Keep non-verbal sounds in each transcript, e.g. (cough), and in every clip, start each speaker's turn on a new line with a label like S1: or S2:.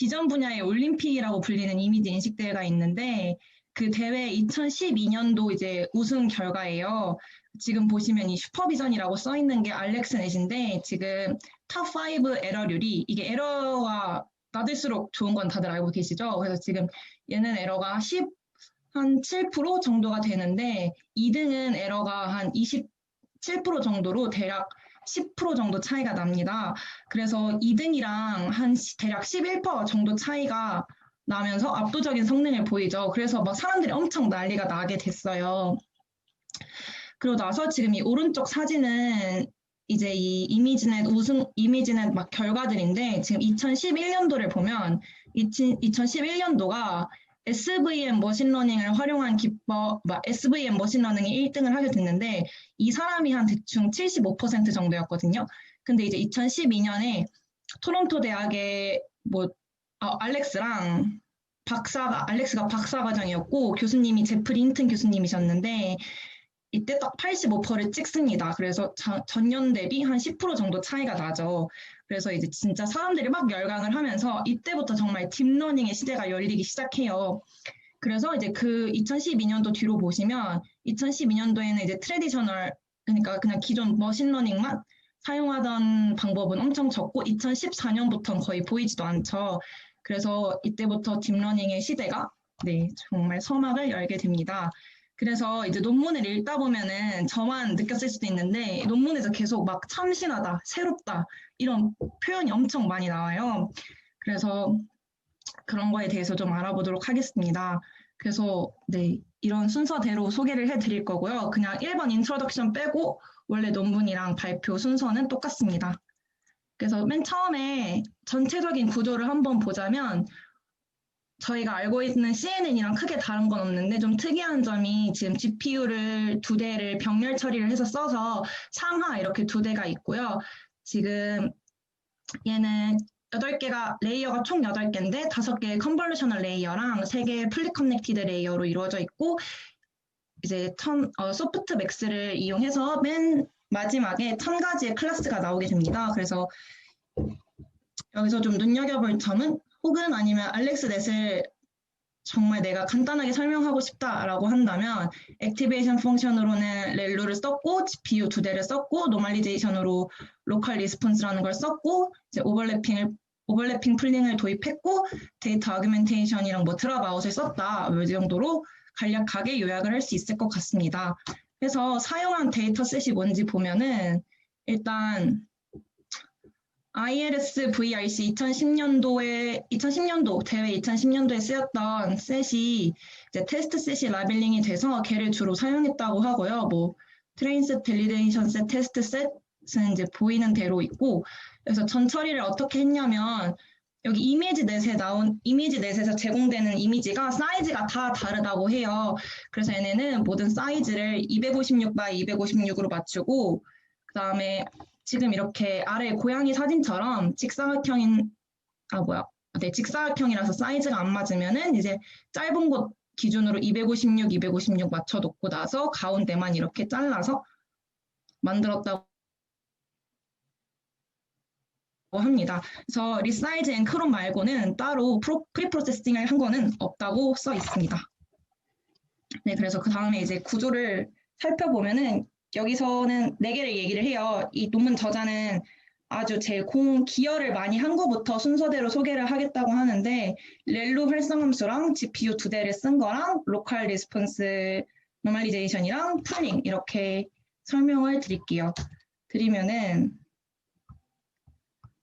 S1: 비전 분야의 올림픽이라고 불리는 이미지 인식 대회가 있는데 그 대회 2012년도 이제 우승 결과예요. 지금 보시면 이 슈퍼비전이라고 써 있는 게 알렉스넷인데 지금 탑5 에러률이 이게 에러가 낮을수록 좋은 건 다들 알고 계시죠? 그래서 지금 얘는 에러가 10, 한 7% 정도가 되는데 2등은 에러가 한 27% 정도로 대략 10% 정도 차이가 납니다. 그래서 2등이랑 한 대략 11% 정도 차이가 나면서 압도적인 성능을 보이죠. 그래서 막 사람들이 엄청 난리가 나게 됐어요. 그러고 나서 지금 이 오른쪽 사진은 이제 이 이미지넷 우승 이미지넷 막 결과들인데 지금 2011년도를 보면 2011년도가 SVM 머신러닝을 활용한 기법, SVM 머신러닝이 1등을 하게 됐는데 이 사람이 한 대충 75% 정도였거든요. 근데 이제 2012년에 토론토 대학의 뭐 어, 알렉스랑 박사가 알렉스가 박사 과정이었고 교수님이 제프리 힌튼 교수님이셨는데 이때 딱 85%를 찍습니다. 그래서 자, 전년 대비 한 10% 정도 차이가 나죠. 그래서 이제 진짜 사람들이 막 열광을 하면서 이때부터 정말 딥러닝의 시대가 열리기 시작해요. 그래서 이제 그 2012년도 뒤로 보시면 2012년도에는 이제 트레디셔널 그러니까 그냥 기존 머신러닝만 사용하던 방법은 엄청 적고 2014년부터는 거의 보이지도 않죠. 그래서 이때부터 딥러닝의 시대가 네, 정말 서막을 열게 됩니다. 그래서 이제 논문을 읽다 보면은 저만 느꼈을 수도 있는데 논문에서 계속 막 참신하다, 새롭다 이런 표현이 엄청 많이 나와요. 그래서 그런 거에 대해서 좀 알아보도록 하겠습니다. 그래서 네 이런 순서대로 소개를 해드릴 거고요. 그냥 1번 인트로덕션 빼고 원래 논문이랑 발표 순서는 똑같습니다. 그래서 맨 처음에 전체적인 구조를 한번 보자면 저희가 알고 있는 CNN이랑 크게 다른 건 없는데 좀 특이한 점이 지금 GPU를 두 대를 병렬 처리를 해서 써서 상하 이렇게 두 대가 있고요. 지금 얘는 8개가 레이어가 총 8개인데 5개의 컨볼루셔널 레이어랑 3개의 플리 커넥티드 레이어로 이루어져 있고 이제 천, 어, 소프트 맥스를 이용해서 맨 마지막에 천 가지의 클래스가 나오게 됩니다. 그래서 여기서 좀 눈여겨볼 점은 혹은 아니면 알렉스 넷을 정말 내가 간단하게 설명하고 싶다라고 한다면 액티베이션 펑션으로는 렐루를 썼고 GPU 두 대를 썼고 노멀리제이션으로 로컬 리스폰스라는 걸 썼고 이제 오버래핑을 오버래핑 풀링을 도입했고 데이터 아규멘테이션이랑 뭐 드랍아웃을 썼다 이 정도로 간략하게 요약을 할 수 있을 것 같습니다. 그래서 사용한 데이터셋이 뭔지 보면은 일단 ILS VRC 2010년도에 2010년도 대회 2010년도에 쓰였던 셋이 이제 테스트 셋이 라벨링이 돼서 걔를 주로 사용했다고 하고요. 뭐 트레인 셋, 밸리데이션 셋, 테스트 셋은 이제 보이는 대로 있고 그래서 전 처리를 어떻게 했냐면 여기 이미지 넷에 나온 이미지 넷에서 제공되는 이미지가 사이즈가 다 다르다고 해요. 그래서 얘네는 모든 사이즈를 256 by 256으로 맞추고 그 다음에 지금 이렇게 아래 고양이 사진처럼 직사각형인 아 뭐야 네 직사각형이라서 사이즈가 안 맞으면은 이제 짧은 곳 기준으로 256, 256 맞춰 놓고 나서 가운데만 이렇게 잘라서 만들었다고 합니다. 그래서 리사이즈 앤 크롬 말고는 따로 프로, 프리프로세싱을 한 거는 없다고 써 있습니다. 네, 그래서 그 다음에 이제 구조를 살펴보면은 여기서는 네 개를 얘기를 해요. 이 논문 저자는 아주 제일 공 기여를 많이 한 거부터 순서대로 소개를 하겠다고 하는데 렐루 활성함수랑 GPU 두 대를 쓴 거랑 로컬 리스폰스 노멀리제이션이랑 풀링 이렇게 설명을 드릴게요. 드리면은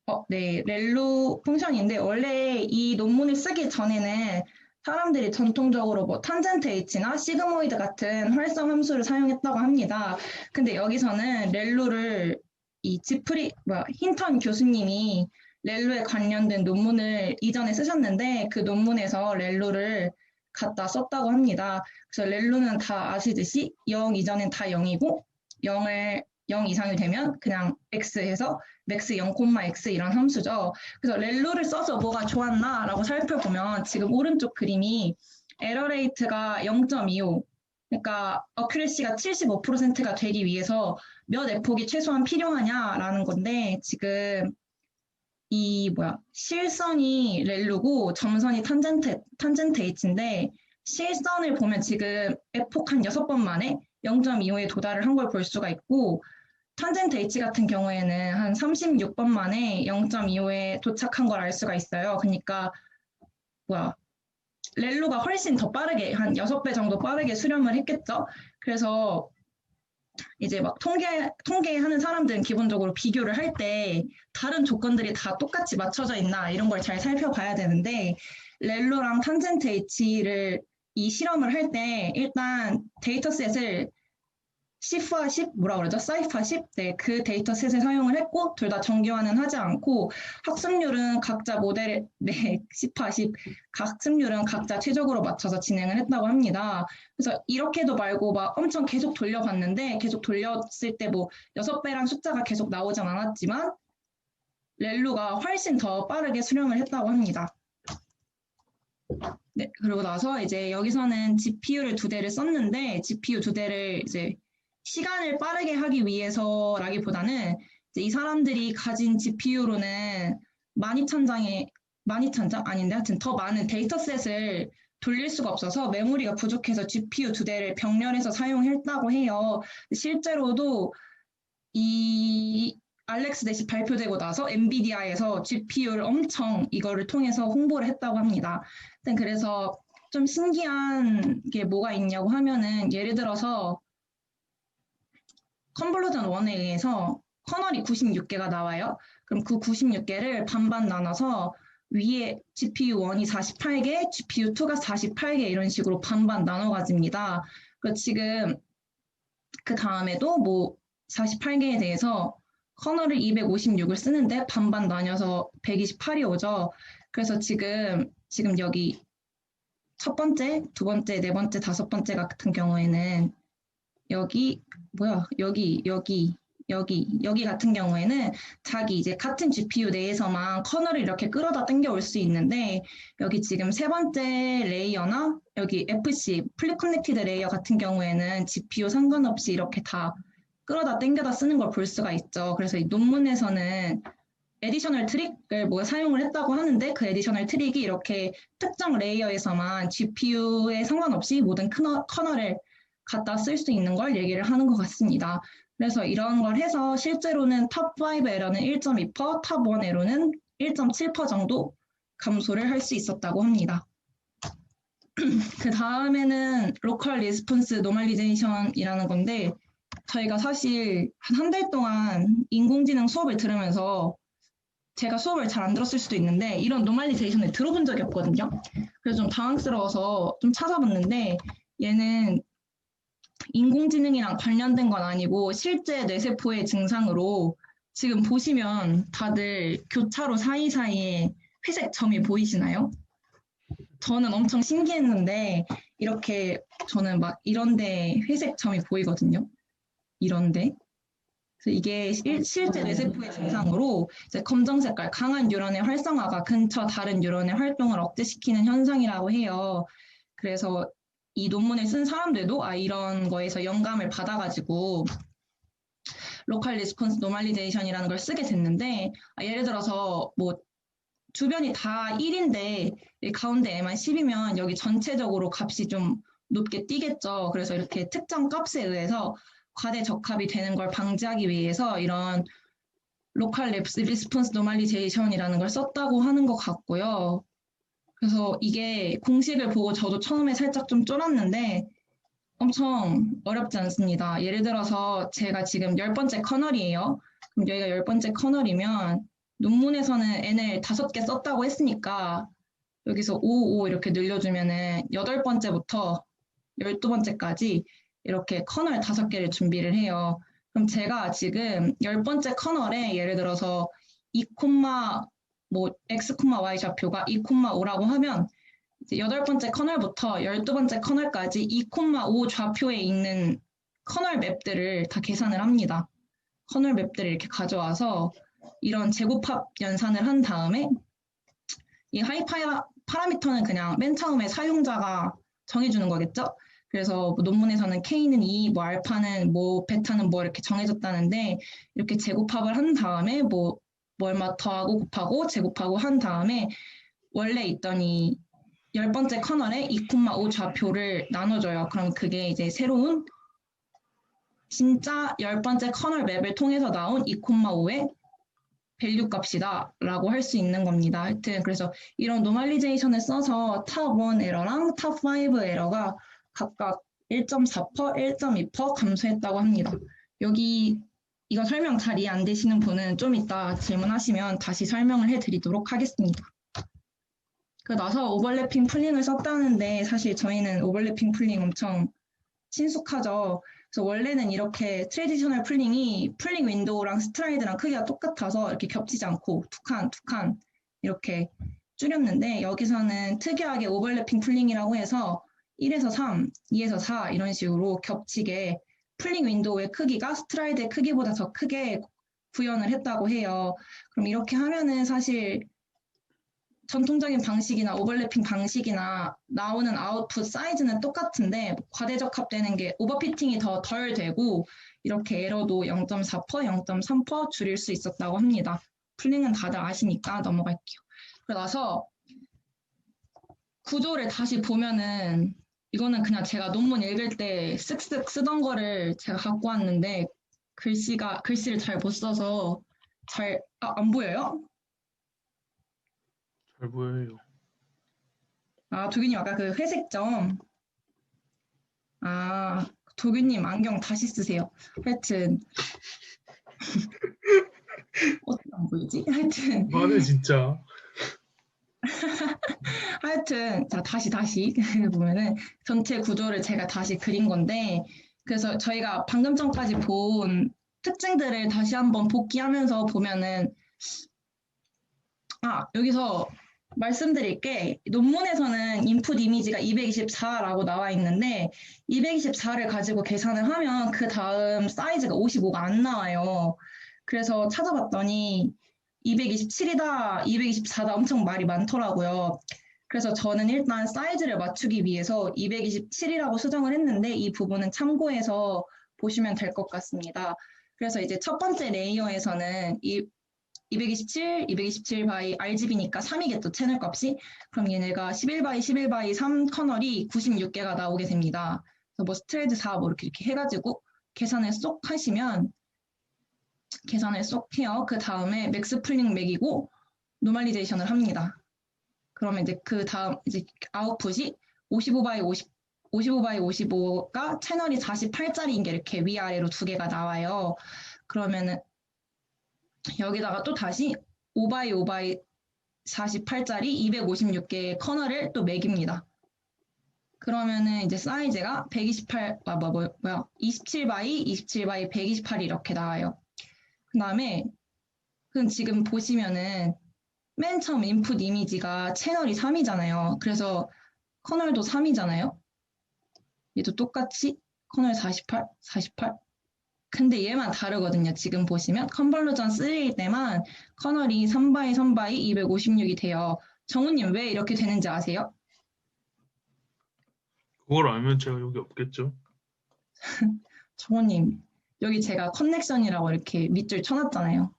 S1: 어, 네, 렐루 펑션인데 원래 이 논문을 쓰기 전에는 사람들이 전통적으로 뭐 탄젠트 H나 시그모이드 같은 활성 함수를 사용했다고 합니다. 근데 여기서는 렐루를 이 지프리 뭐 힌턴 교수님이 렐루에 관련된 논문을 이전에 쓰셨는데 그 논문에서 렐루를 갖다 썼다고 합니다. 그래서 렐루는 다 아시듯이 0 이전엔 다 0이고 0을 0 이상이 되면 그냥 x 해서 max 0, x 이런 함수죠. 그래서 렐루를 써서 뭐가 좋았나라고 살펴보면 지금 오른쪽 그림이 에러 레이트가 0.25 그러니까 어큐레시가 75%가 되기 위해서 몇 에폭이 최소한 필요하냐라는 건데 지금 이 뭐야 실선이 렐루고 점선이 탄젠트 탄젠트 H인데 실선을 보면 지금 에폭 한 여섯 번 만에 0.25에 도달을 한 걸 볼 수가 있고 H 같은 경우에는 한 36번 만에 0.25에 도착한 걸 알 수가 있어요. 그러니까 뭐야 렐루가 훨씬 더 빠르게 한 6배 정도 빠르게 수렴을 했겠죠. 그래서 이제 막 통계, 통계하는 사람들은 기본적으로 비교를 할 때 다른 조건들이 다 똑같이 맞춰져 있나 이런 걸 잘 살펴봐야 되는데 렐로랑 탄젠트 H를 이 실험을 할 때 일단 데이터셋을 시프와 10 뭐라 그러죠? 사이파 10? 네, 그 데이터셋을 사용을 했고 둘 다 정교화는 하지 않고 학습률은 각자 모델 네, (laughs) 시파 10 학습률은 각자 최적으로 맞춰서 진행을 했다고 합니다. 그래서 이렇게도 말고 막 엄청 계속 돌려봤는데 계속 돌렸을 때뭐 6배란 숫자가 계속 나오진 않았지만 렐루가 훨씬 더 빠르게 수렴을 했다고 합니다. 네, 그러고 나서 이제 여기서는 GPU를 두 대를 썼는데 GPU 두 대를 이제 시간을 빠르게 하기 위해서라기보다는 이 사람들이 가진 GPU로는 12,000장의 12,000장 아닌데 하여튼 더 많은 데이터셋을 돌릴 수가 없어서 메모리가 부족해서 GPU 두 대를 병렬해서 사용했다고 해요. 실제로도 이 알렉스 넷이 발표되고 나서 엔비디아에서 GPU를 엄청 이거를 통해서 홍보를 했다고 합니다. 그래서 좀 신기한 게 뭐가 있냐고 하면은 예를 들어서 컨볼루전 1에 의해서 커널이 96개가 나와요. 그럼 그 96개를 반반 나눠서 위에 GPU 1이 48개, GPU 2가 48개 이런 식으로 반반 나눠 가집니다. 그 지금 그 다음에도 뭐 48개에 대해서 커널을 256을 쓰는데 반반 나뉘어서 128이 오죠. 그래서 지금 지금 여기 첫 번째, 두 번째, 네 번째, 다섯 번째 같은 경우에는 여기 뭐야 여기 여기 여기 여기 같은 경우에는 자기 이제 같은 GPU 내에서만 커널을 이렇게 끌어다 당겨 올 수 있는데 여기 지금 세 번째 레이어나 여기 FC 플립 커넥티드 레이어 같은 경우에는 GPU 상관없이 이렇게 다 끌어다 당겨다 쓰는 걸 볼 수가 있죠. 그래서 이 논문에서는 에디셔널 트릭을 뭐 사용을 했다고 하는데 그 에디셔널 트릭이 이렇게 특정 레이어에서만 GPU에 상관없이 모든 커널을 갖다 쓸 수 있는 걸 얘기를 하는 것 같습니다. 그래서 이런 걸 해서 실제로는 탑5 에러는 1.2%, 탑1 에러는 1.7% 정도 감소를 할 수 있었다고 합니다. (clears throat) 그 다음에는 로컬 리스폰스 노멀리제이션이라는 건데 저희가 사실 한 한 달 동안 인공지능 수업을 들으면서 제가 수업을 잘 안 들었을 수도 있는데 이런 노멀리제이션을 들어본 적이 없거든요. 그래서 좀 당황스러워서 좀 찾아봤는데 얘는 인공지능이랑 관련된 건 아니고 실제 뇌세포의 증상으로 지금 보시면 다들 교차로 사이사이에 회색 점이 보이시나요? 저는 엄청 신기했는데 이렇게 저는 막 이런데 회색 점이 보이거든요. 이런데. 그래서 이게 실, 실제 뇌세포의 증상으로 검정 색깔 강한 뉴런의 활성화가 근처 다른 뉴런의 활동을 억제시키는 현상이라고 해요. 그래서 이 논문을 쓴 사람들도 아 이런 거에서 영감을 받아가지고 로컬 리스폰스 노멀리제이션이라는 걸 쓰게 됐는데 아, 예를 들어서 뭐 주변이 다 1인데 가운데 에만 10이면 여기 전체적으로 값이 좀 높게 뛰겠죠. 그래서 이렇게 특정 값에 의해서 과대 적합이 되는 걸 방지하기 위해서 이런 로컬 리스폰스 노멀리제이션이라는 걸 썼다고 하는 것 같고요. 그래서 이게 공식을 보고 저도 처음에 살짝 좀 쫄았는데 엄청 어렵지 않습니다. 예를 들어서 제가 지금 열 번째 커널이에요. 그럼 여기가 열 번째 커널이면 논문에서는 n을 다섯 개 썼다고 했으니까 여기서 5, 5 이렇게 늘려주면은 여덟 번째부터 열두 번째까지 이렇게 커널 다섯 개를 준비를 해요. 그럼 제가 지금 열 번째 커널에 예를 들어서 2, 뭐 x, y 좌표가 2,5라고 하면 여덟 번째 커널부터 열두 번째 커널까지 2,5 좌표에 있는 커널 맵들을 다 계산을 합니다. 커널 맵들을 이렇게 가져와서 이런 제곱합 연산을 한 다음에 이 하이파 파라미터는 그냥 맨 처음에 사용자가 정해주는 거겠죠. 그래서 뭐 논문에서는 K는 2, 뭐 알파는 뭐 베타는 뭐 이렇게 정해졌다는데 이렇게 제곱합을 한 다음에 뭐 얼마 더하고 곱하고 제곱하고 한 다음에 원래 있던 이 열 번째 커널에 2,5 좌표를 나눠줘요. 그럼 그게 이제 새로운 진짜 열 번째 커널 맵을 통해서 나온 2,5의 밸류 값이다 라고 할 수 있는 겁니다. 하여튼 그래서 이런 노멀리제이션을 써서 탑1 에러랑 탑5 에러가 각각 1.4%, 1.2% 감소했다고 합니다. 여기 이거 설명 잘 이해 안 되시는 분은 좀 이따 질문하시면 다시 설명을 해드리도록 하겠습니다. 그 나서 오버래핑 풀링을 썼다는데 사실 저희는 오버래핑 풀링 엄청 친숙하죠. 그래서 원래는 이렇게 트레디셔널 풀링이 풀링 윈도우랑 스트라이드랑 크기가 똑같아서 이렇게 겹치지 않고 두 칸, 두 칸 이렇게 줄였는데 여기서는 특이하게 오버래핑 풀링이라고 해서 1에서 3, 2에서 4 이런 식으로 겹치게 풀링 윈도우의 크기가 스트라이드의 크기보다 더 크게 구현을 했다고 해요. 그럼 이렇게 하면은 사실 전통적인 방식이나 오버래핑 방식이나 나오는 아웃풋 사이즈는 똑같은데 과대적합되는 게 오버피팅이 더 덜 되고 이렇게 에러도 0.4%, 0.3% 줄일 수 있었다고 합니다. 풀링은 다들 아시니까 넘어갈게요. 그래서 구조를 다시 보면은 이거는 그냥 제가 논문 읽을 때 쓱쓱 쓰던 거를 제가 갖고 왔는데 글씨가 글씨를 잘 못 써서 잘 안 보여요?
S2: 잘 보여요.
S1: 아, 도균님 아까 그 회색 점. 아, 도균님 안경 다시 쓰세요. 하여튼. (laughs) 어떻게 안 보이지? 하여튼.
S2: 많네 진짜. (laughs)
S1: 하여튼, 자, 다시, 다시 (laughs) 보면은 전체 구조를 제가 다시 그린 건데, 그래서 저희가 방금 전까지 본 특징들을 다시 한번 복기하면서 보면은, 아, 여기서 말씀드릴 게 논문에서는 인풋 이미지가 224라고 나와 있는데 224를 가지고 계산을 하면 그 다음 사이즈가 55가 안 나와요. 그래서 찾아봤더니 227이다, 224다 엄청 말이 많더라고요. 그래서 저는 일단 사이즈를 맞추기 위해서 227이라고 수정을 했는데 이 부분은 참고해서 보시면 될 것 같습니다. 그래서 이제 첫 번째 레이어에서는 이 227, 227 바이 RGB니까 3이겠죠, 채널 값이. 그럼 얘네가 11 바이 11 바이 3 커널이 96개가 나오게 됩니다. 그래서 뭐 스트레드 4 뭐 이렇게, 이렇게 해가지고 계산을 쏙 하시면 계산을 쏙 해요. 그 다음에 맥스 풀링 맥이고 노멀리제이션을 합니다. 그러면 이제 그 다음 이제 아웃풋이 55 바이 50 55 바이 55가 채널이 48짜리인 게 이렇게 위아래로 두 개가 나와요. 그러면은 여기다가 또 다시 5바이 5바이 48짜리 256개의 커널을 또 매깁니다. 그러면은 이제 사이즈가 128, 아, 뭐, 뭐, 뭐야, 27바이, 27바이 128이 이렇게 나와요. 그 다음에, 그럼 지금 보시면은 맨 처음 인풋 이미지가 채널이 3이잖아요. 그래서 커널도 3이잖아요. 얘도 똑같이 커널 48, 48, 근데 얘만 다르거든요. 지금 보시면 컨벌루전 3일 때만 커널이 3바이 3바이 256이 돼요. 정우님 왜 이렇게 되는지 아세요?
S2: 그걸 알면 제가 여기 없겠죠. (laughs)
S1: 정우님 여기 제가 커넥션이라고 이렇게 밑줄 쳐놨잖아요.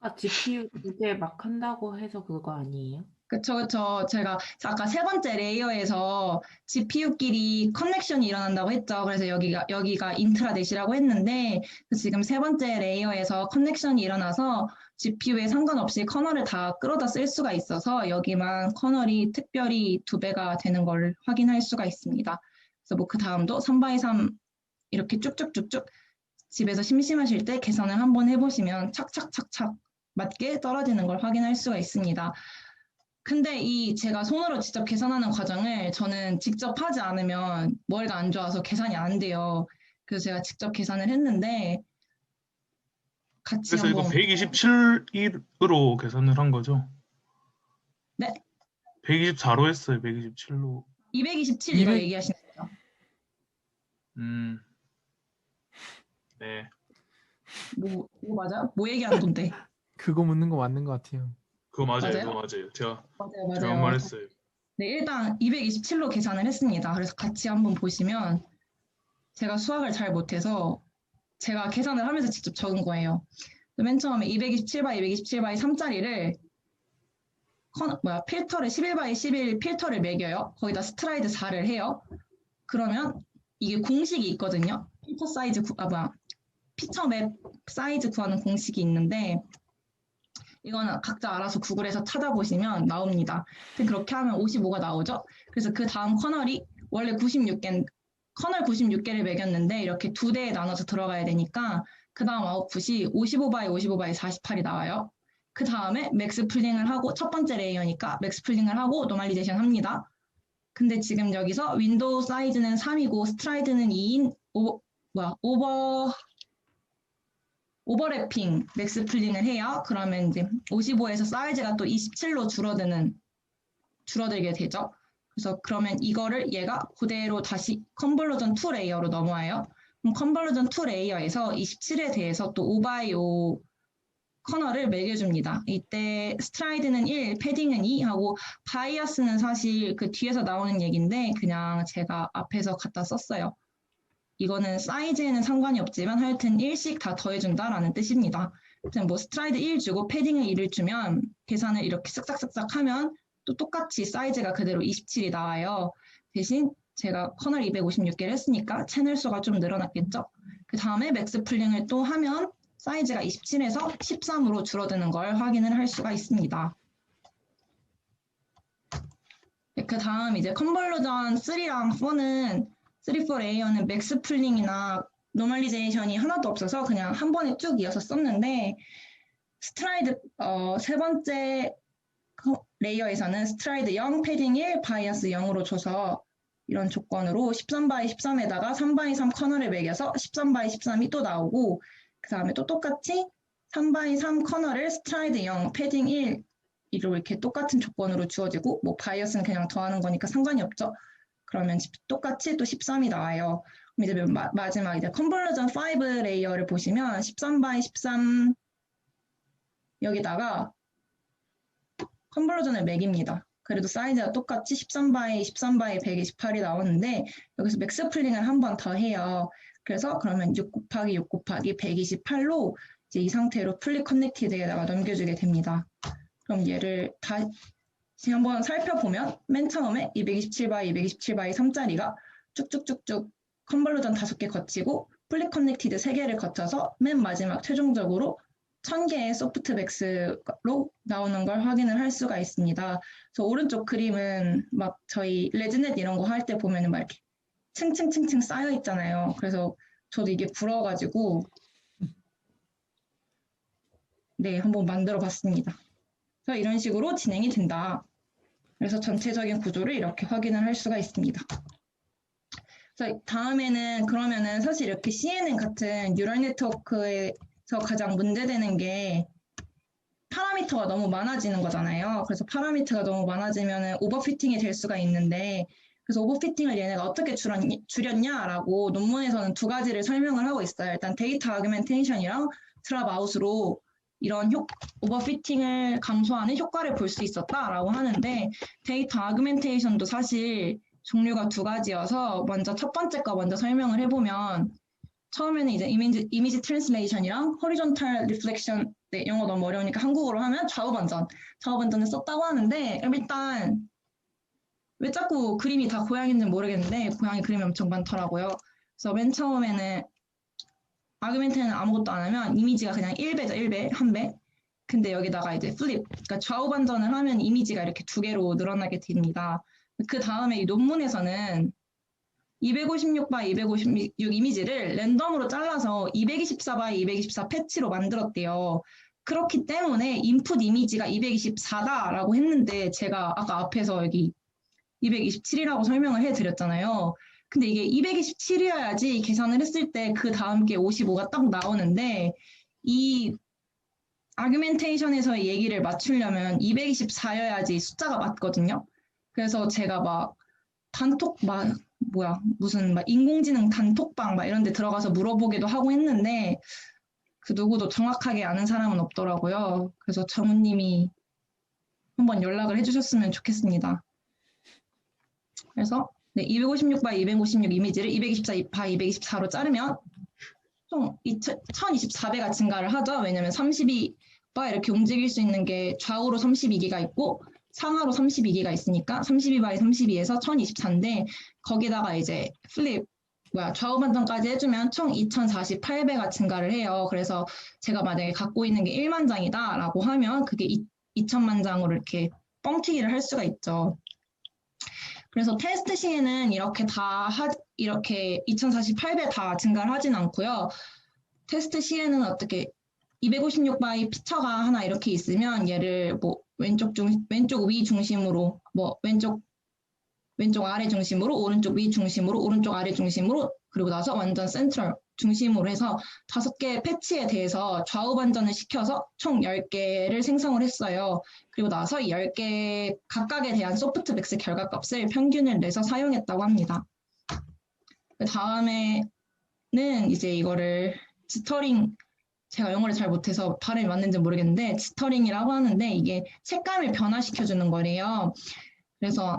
S3: 아까 GPU 두 개 막 한다고 해서 그거 아니에요?
S1: 그쵸, 그쵸. 제가 아까 세 번째 레이어에서 GPU끼리 커넥션이 일어난다고 했죠. 그래서 여기가, 여기가 인트라넷이라고 했는데, 지금 세 번째 레이어에서 커넥션이 일어나서 GPU에 상관없이 커널을 다 끌어다 쓸 수가 있어서 여기만 커널이 특별히 두 배가 되는 걸 확인할 수가 있습니다. 그래서 뭐 그 다음도 3바이 3 이렇게 쭉쭉쭉쭉 집에서 심심하실 때 계산을 한번 해보시면 착착착착 맞게 떨어지는 걸 확인할 수가 있습니다. 근데 이 제가 손으로 직접 계산하는 과정을 저는 직접 하지 않으면 머리가 안 좋아서 계산이 안 돼요. 그래서 제가 직접 계산을 했는데 같이
S2: 그래서 이거
S1: 한번
S2: 127으로 계산을 한 거죠.
S1: 네?
S2: 124로 했어요. 127로.
S1: 227 이거
S4: 200
S1: 얘기하시는 거죠?
S2: 음. 네.
S1: 뭐 이거 맞아요? 뭐 얘기하는 건데? (laughs)
S4: 그거 묻는 거 맞는 것 같아요.
S2: 그거 맞아요.
S1: 맞아요?
S2: 그거 맞아요. 제가
S1: 맞아요,
S2: 제가
S1: 맞아요.
S2: 말했어요.
S1: 네, 일단 227로 계산을 했습니다. 그래서 같이 한번 보시면 제가 수학을 잘 못해서 제가 계산을 하면서 직접 적은 거예요. 맨 처음에 227바이 227바이 3짜리를 커, 뭐야 필터를 11바이 11 필터를 매겨요. 거기다 스트라이드 4를 해요. 그러면 이게 공식이 있거든요. 필터 사이즈 구, 아 뭐야 피처 맵 사이즈 구하는 공식이 있는데 이거는 각자 알아서 구글에서 찾아보시면 나옵니다. 그렇게 하면 55가 나오죠. 그래서 그 다음 커널이 원래 96개 커널 96개를 매겼는데 이렇게 두 대에 나눠서 들어가야 되니까 그 다음 아웃풋이 55바이 55바이 48이 나와요. 그 다음에 맥스 풀링을 하고 첫 번째 레이어니까 맥스 풀링을 하고 노멀리제이션 합니다. 근데 지금 여기서 윈도우 사이즈는 3이고 스트라이드는 2인 오 뭐야 오버 오버래핑 맥스 풀링을 해요. 그러면 이제 55에서 사이즈가 또 27로 줄어드는 줄어들게 되죠. 그래서 그러면 이거를 얘가 그대로 다시 컨버전 2 레이어로 넘어와요. 그럼 컨버전 2 레이어에서 27에 대해서 또 5바이5 커널을 매겨줍니다. 이때 스트라이드는 1, 패딩은 2 하고 바이어스는 사실 그 뒤에서 나오는 얘기인데 그냥 제가 앞에서 갖다 썼어요. 이거는 사이즈에는 상관이 없지만 하여튼 1씩 다 더해준다라는 뜻입니다. 그냥 뭐 스트라이드 1 주고 패딩을 2를 주면 계산을 이렇게 쓱싹쓱싹 하면 또 똑같이 사이즈가 그대로 27이 나와요. 대신 제가 커널 256개를 했으니까 채널 수가 좀 늘어났겠죠. 그 다음에 맥스 풀링을 또 하면 사이즈가 27에서 13으로 줄어드는 걸 확인을 할 수가 있습니다. 그 다음 이제 컨버루전 3랑 4는 3, 4 레이어는 맥스 풀링이나 노멀리제이션이 하나도 없어서 그냥 한 번에 쭉 이어서 썼는데 스트라이드 어, 세 번째 커- 레이어에서는 스트라이드 0, 패딩 1, 바이어스 0으로 줘서 이런 조건으로 13바이 13에다가 3바이 3 커널을 매겨서 13바이 13이 또 나오고 그 다음에 또 똑같이 3바이 3 커널을 스트라이드 0, 패딩 1 이로 이렇게 똑같은 조건으로 주어지고 뭐 바이어스는 그냥 더하는 거니까 상관이 없죠. 그러면 똑같이 또 13이 나와요. 이제 마, 마지막 이제 컨버전 5 레이어를 보시면 13바이 13 여기다가 컨버전을 매깁니다. 그래도 사이즈가 똑같이 13바이 13바이 128이 나오는데 여기서 맥스 풀링을 한 번 더 해요. 그래서 그러면 6 곱하기 6 곱하기 128로 이제 이 상태로 풀리 커넥티드에다가 넘겨주게 됩니다. 그럼 얘를 다 시 한번 살펴보면 맨 처음에 227바이 227바이 3짜리가 쭉쭉쭉쭉 컨버전 5개 거치고 풀리 커넥티드 3개를 거쳐서 맨 마지막 최종적으로 1000개의 소프트백스로 나오는 걸 확인을 할 수가 있습니다. 그래서 오른쪽 그림은 막 저희 레즈넷 이런 거 할 때 보면은 막 이렇게 층층층층 쌓여 있잖아요. 그래서 저도 이게 부러워가지고 네, 한번 만들어 봤습니다. 그래서 이런 식으로 진행이 된다. 그래서 전체적인 구조를 이렇게 확인을 할 수가 있습니다. 다음에는 그러면은 사실 이렇게 CNN 같은 뉴럴 네트워크에서 가장 문제되는 게 파라미터가 너무 많아지는 거잖아요. 그래서 파라미터가 너무 많아지면 오버피팅이 될 수가 있는데 그래서 오버피팅을 얘네가 어떻게 줄였, 줄였냐라고 논문에서는 두 가지를 설명을 하고 있어요. 일단 데이터 아규멘테이션이랑 트랍 아웃으로 이런 효, 오버피팅을 감소하는 효과를 볼 수 있었다라고 하는데 데이터 아규멘테이션도 사실 종류가 두 가지여서 먼저 첫 번째 거 먼저 설명을 해보면 처음에는 이제 이미지, 이미지 트랜스레이션이랑 호리존탈 리플렉션 네, 영어 너무 어려우니까 한국어로 하면 좌우 반전 좌우 반전을 썼다고 하는데 일단 왜 자꾸 그림이 다 고양인지는 모르겠는데 고양이 그림이 엄청 많더라고요. 그래서 맨 처음에는 아규멘트는 아무것도 안 하면 이미지가 그냥 1배죠, 1배, 1배. 근데 여기다가 이제 플립, 그러니까 좌우 반전을 하면 이미지가 이렇게 두 개로 늘어나게 됩니다. 그 다음에 이 논문에서는 256바이 256 이미지를 랜덤으로 잘라서 224바이 224 패치로 만들었대요. 그렇기 때문에 인풋 이미지가 224다라고 했는데 제가 아까 앞에서 여기 227이라고 설명을 해드렸잖아요. 근데 이게 227이어야지 계산을 했을 때 그 다음 게 55가 딱 나오는데 이 아규멘테이션에서의 얘기를 맞추려면 224여야지 숫자가 맞거든요. 그래서 제가 막 단톡 막 뭐야 무슨 막 인공지능 단톡방 막 이런 데 들어가서 물어보기도 하고 했는데 그 누구도 정확하게 아는 사람은 없더라고요. 그래서 정우님이 한번 연락을 해주셨으면 좋겠습니다. 그래서 네, 256 바이 256 이미지를 224 바이 224로 자르면 총 1024배가 증가를 하죠. 왜냐면 32바 이렇게 움직일 수 있는 게 좌우로 32기가 있고 상하로 32기가 있으니까 32바에 32에서 1024인데 거기다가 이제 플립 뭐야 좌우 반전까지 해주면 총 2048배가 증가를 해요. 그래서 제가 만약에 갖고 있는 게 1만 장이다라고 하면 그게 2천만 장으로 이렇게 뻥튀기를 할 수가 있죠. 그래서 테스트 시에는 이렇게 다 하, 이렇게 2048배 다 증가를 하진 않고요. 테스트 시에는 어떻게 256바의 피처가 하나 이렇게 있으면 얘를 뭐 왼쪽 중 왼쪽 위 중심으로 뭐 왼쪽 왼쪽 아래 중심으로 오른쪽 위 중심으로 오른쪽 아래 중심으로 그리고 나서 완전 센트럴 중심으로 해서 다섯 개의 패치에 대해서 좌우 반전을 시켜서 총 10개를 생성을 했어요. 그리고 나서 이 10개 각각에 대한 소프트맥스 결과값을 평균을 내서 사용했다고 합니다. 그 다음에는 이제 이거를 지터링 제가 영어를 잘 못해서 발음이 맞는지 모르겠는데 지터링이라고 하는데 이게 색감을 변화시켜 주는 거래요. 그래서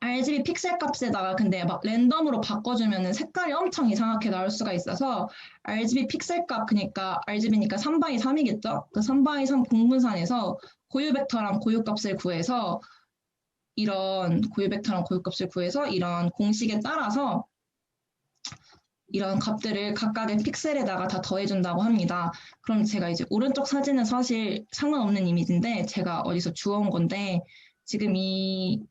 S1: RGB 픽셀 값에다가 근데 막 랜덤으로 바꿔주면은 색깔이 엄청 이상하게 나올 수가 있어서 RGB 픽셀 값 그러니까 RGB니까 3바이 3이겠죠? 그 3바이 3 공분산에서 고유 벡터랑 고유 값을 구해서 이런 고유 벡터랑 고유 값을 구해서 이런 공식에 따라서 이런 값들을 각각의 픽셀에다가 다 더해준다고 합니다. 그럼 제가 이제 오른쪽 사진은 사실 상관없는 이미지인데 제가 어디서 주워온 건데 지금 이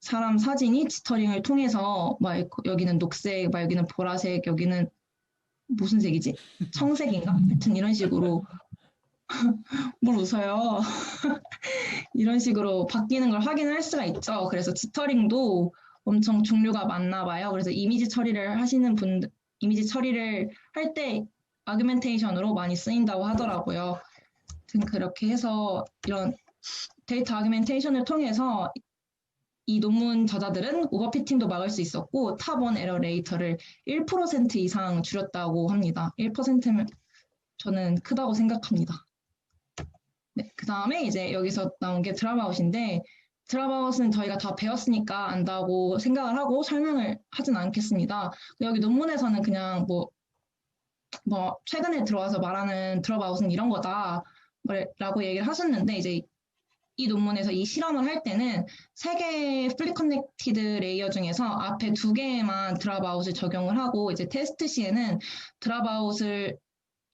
S1: 사람 사진이 지터링을 통해서 막 여기는 녹색, 막 여기는 보라색, 여기는 무슨 색이지? 청색인가? 하여튼 이런 식으로 (laughs) 뭘 웃어요. (laughs) 이런 식으로 바뀌는 걸 확인할 수가 있죠. 그래서 지터링도 엄청 종류가 많나 봐요. 그래서 이미지 처리를 하시는 분들, 이미지 처리를 할 때 아규멘테이션으로 많이 쓰인다고 하더라고요. 그렇게 해서 이런 데이터 아규멘테이션을 통해서 이 논문 저자들은 오버피팅도 막을 수 있었고 탑원 에러 레이터를 1% 이상 줄였다고 합니다. 1%면 저는 크다고 생각합니다. 네, 그 다음에 이제 여기서 나온 게 드라마웃인데 드라마웃은 저희가 다 배웠으니까 안다고 생각을 하고 설명을 하진 않겠습니다. 여기 논문에서는 그냥 뭐, 뭐 최근에 들어와서 말하는 드라마웃은 이런 거다 라고 얘기를 하셨는데 이제 이 논문에서 이 실험을 할 때는 세 개의 플리 커넥티드 레이어 중에서 앞에 두 개에만 드랍아웃을 적용을 하고 이제 테스트 시에는 드랍아웃을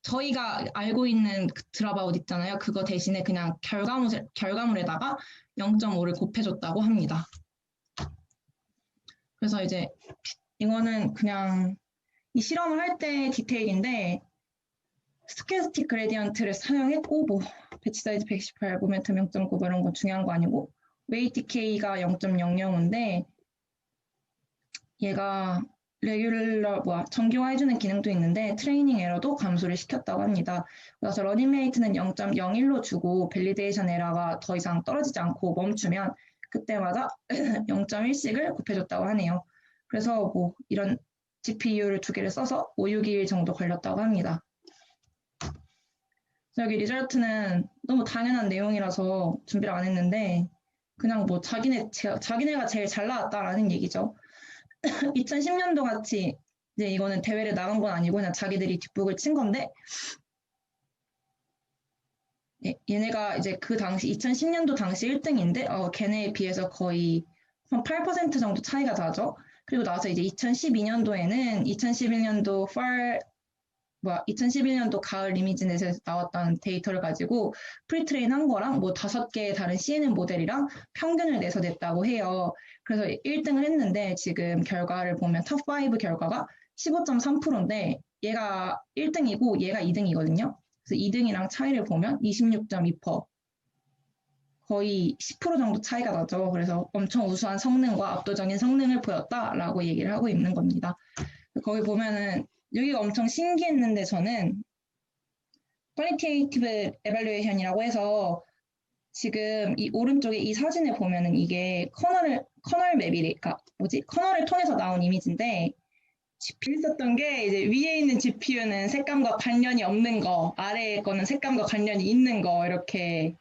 S1: 저희가 알고 있는 그 드랍아웃 있잖아요. 그거 대신에 그냥 결과물, 결과물에다가 0.5를 곱해줬다고 합니다. 그래서 이제 이거는 그냥 이 실험을 할 때 디테일인데 스케스틱 그레디언트를 사용했고 뭐 배치 사이즈 118, 모멘텀 0.9 이런 건 중요한 거 아니고 웨이트 K가 0.005인데 얘가 레귤러 뭐야 정교화해주는 기능도 있는데 트레이닝 에러도 감소를 시켰다고 합니다. 그래서 러닝 레이트는 0.01로 주고 밸리데이션 에러가 더 이상 떨어지지 않고 멈추면 그때마다 (clears throat) 0.1씩을 곱해줬다고 하네요. 그래서 뭐 이런 GPU를 두 개를 써서 5, 6일 정도 걸렸다고 합니다. 여기 리절트는 너무 당연한 내용이라서 준비를 안 했는데 그냥 뭐 자기네 제, 자기네가 제일 잘 나왔다라는 얘기죠. (laughs) 2010년도 같이 이제 이거는 대회를 나간 건 아니고 그냥 자기들이 뒷북을 친 건데 예, 얘네가 이제 그 당시 2010년도 당시 1등인데 어, 걔네에 비해서 거의 한 8% 정도 차이가 나죠. 그리고 나서 이제 2012년도에는 2011년도 fall 뭐야 2011년도 가을 리미지넷에서 나왔던 데이터를 가지고 프리트레인 한 거랑 뭐 다섯 개의 다른 CNN 모델이랑 평균을 내서 냈다고 해요. 그래서 1등을 했는데 지금 결과를 보면 탑5 결과가 15.3%인데 얘가 1등이고 얘가 2등이거든요. 그래서 2등이랑 차이를 보면 26.2% 거의 10% 정도 차이가 나죠. 그래서 엄청 우수한 성능과 압도적인 성능을 보였다라고 얘기를 하고 있는 겁니다. 거기 보면은 여기가 엄청 신기했는데 저는 퀄리테이티브 에발루에이션이라고 해서 지금 이 오른쪽에 이 사진을 보면은 이게 커널을 커널 맵이 그러니까 뭐지 커널을 통해서 나온 이미지인데 재밌었던 게 이제 위에 있는 GPU는 색감과 관련이 없는 거 아래에 거는 색감과 관련이 있는 거 이렇게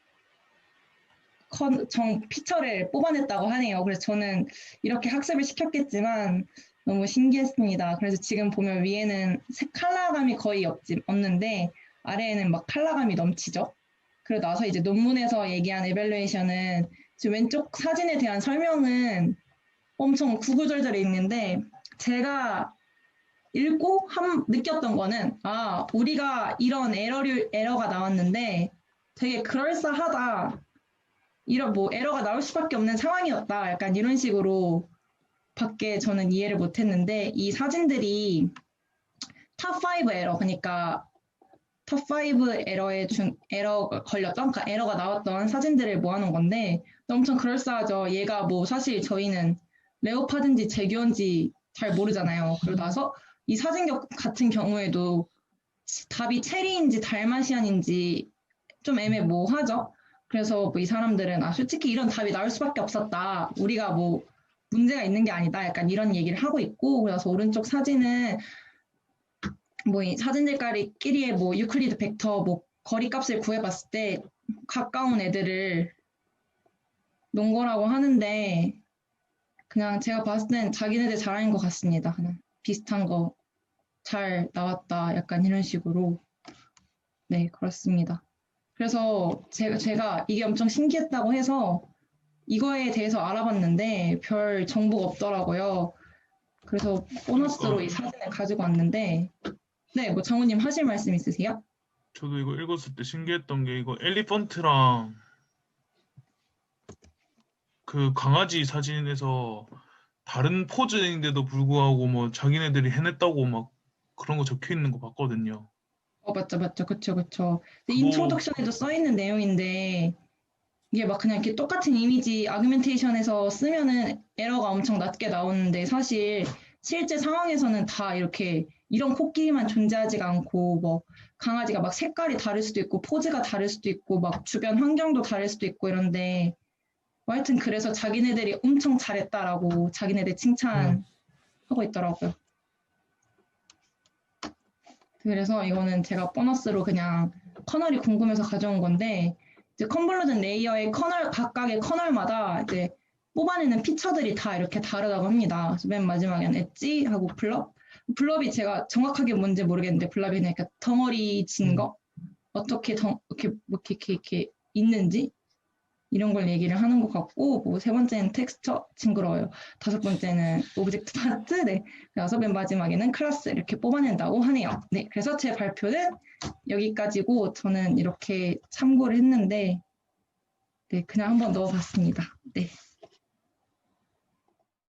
S1: 컨, 정 피처를 뽑아냈다고 하네요. 그래서 저는 이렇게 학습을 시켰겠지만 너무 신기했습니다. 그래서 지금 보면 위에는 색 컬러감이 거의 없지, 없는데 아래에는 막 컬러감이 넘치죠. 그러고 나서 이제 논문에서 얘기한 에밸루에이션은 지금 왼쪽 사진에 대한 설명은 엄청 구구절절해 있는데 제가 읽고 한, 느꼈던 거는 아 우리가 이런 에러류, 에러가 나왔는데 되게 그럴싸하다. 이런 뭐 에러가 나올 수밖에 없는 상황이었다. 약간 이런 식으로 밖에 저는 이해를 못했는데 이 사진들이 탑5 에러 그러니까 탑5 에러에 중 에러가 걸렸던 그러니까 에러가 나왔던 사진들을 모아놓은 건데 엄청 그럴싸하죠. 얘가 뭐 사실 저희는 레오파드인지 제규어인지 잘 모르잖아요. 그러고 나서 이 사진 겨- 같은 경우에도 답이 체리인지 달마시안인지 좀 애매모호하죠. 그래서 뭐 이 사람들은 아 솔직히 이런 답이 나올 수밖에 없었다. 우리가 뭐 문제가 있는 게 아니다. 약간 이런 얘기를 하고 있고 그래서 오른쪽 사진은 뭐이 사진들끼리의 뭐 유클리드 벡터 뭐 거리값을 구해봤을 때 가까운 애들을 놓은 거라고 하는데 그냥 제가 봤을 땐 자기네들 잘하는 것 같습니다. 그냥 비슷한 거 잘 나왔다. 약간 이런 식으로 네 그렇습니다. 그래서 제가, 제가 이게 엄청 신기했다고 해서 이거에 대해서 알아봤는데 별 정보가 없더라고요. 그래서 보너스로 이 사진을 가지고 왔는데 네, 뭐 정우님 하실 말씀 있으세요?
S2: 저도 이거 읽었을 때 신기했던 게 이거 엘리펀트랑 그 강아지 사진에서 다른 포즈인데도 불구하고 뭐 자기네들이 해냈다고 막 그런 거 적혀 있는 거 봤거든요.
S1: 어, 맞죠, 맞죠. 그쵸, 그쵸.
S2: 그거-
S1: 인트로덕션에도 써 있는 내용인데 이게 막 그냥 이렇게 똑같은 이미지 아규멘테이션에서 쓰면은 에러가 엄청 낮게 나오는데 사실 실제 상황에서는 다 이렇게 이런 코끼리만 존재하지가 않고 뭐 강아지가 막 색깔이 다를 수도 있고 포즈가 다를 수도 있고 막 주변 환경도 다를 수도 있고 이런데 뭐 하여튼 그래서 자기네들이 엄청 잘했다라고 자기네들 칭찬하고 있더라고요. 그래서 이거는 제가 보너스로 그냥 커널이 궁금해서 가져온 건데 이제 컨볼루전 레이어의 커널 각각의 커널마다 이제 뽑아내는 피처들이 다 이렇게 다르다고 합니다. 그래서 맨 마지막에는 엣지 하고 블럽. 블럽이 제가 정확하게 뭔지 모르겠는데 블럽이 이렇게 덩어리 진 거? 어떻게 덩, 이렇게, 뭐 이렇게, 이렇게, 이렇게 있는지? 이런 걸 얘기를 하는 것 같고, 뭐 세 번째는 텍스처, 징그러워요. 다섯 번째는 오브젝트 파트, 네. 그래서 맨 마지막에는 클래스 이렇게 뽑아낸다고 하네요. 네. 그래서 제 발표는 여기까지고 저는 이렇게 참고를 했는데, 네. 그냥 한번 넣어봤습니다. 네.